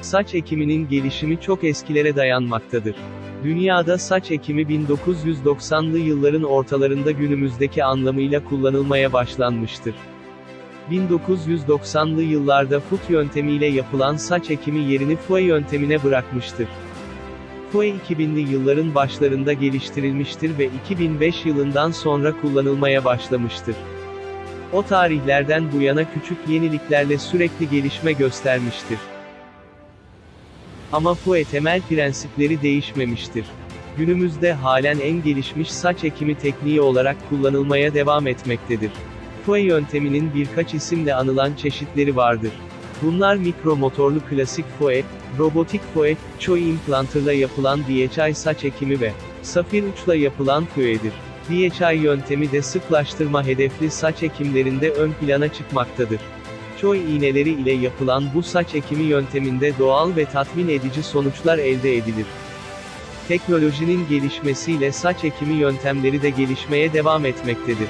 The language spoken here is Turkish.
Saç ekiminin gelişimi çok eskilere dayanmaktadır. Dünyada saç ekimi 1990'lı yılların ortalarında günümüzdeki anlamıyla kullanılmaya başlanmıştır. 1990'lı yıllarda fut yöntemiyle yapılan saç ekimi yerini fue yöntemine bırakmıştır. Fue 2000'li yılların başlarında geliştirilmiştir ve 2005 yılından sonra kullanılmaya başlamıştır. O tarihlerden bu yana küçük yeniliklerle sürekli gelişme göstermiştir. Ama Fue temel prensipleri değişmemiştir. Günümüzde halen en gelişmiş saç ekimi tekniği olarak kullanılmaya devam etmektedir. Fue yönteminin birkaç isimle anılan çeşitleri vardır. Bunlar mikromotorlu klasik fue, robotik fue, choi implantırla yapılan DHI saç ekimi ve safir uçla yapılan fue'dir. DHI yöntemi de sıklaştırma hedefli saç ekimlerinde ön plana çıkmaktadır. Choi iğneleri ile yapılan bu saç ekimi yönteminde doğal ve tatmin edici sonuçlar elde edilir. Teknolojinin gelişmesiyle saç ekimi yöntemleri de gelişmeye devam etmektedir.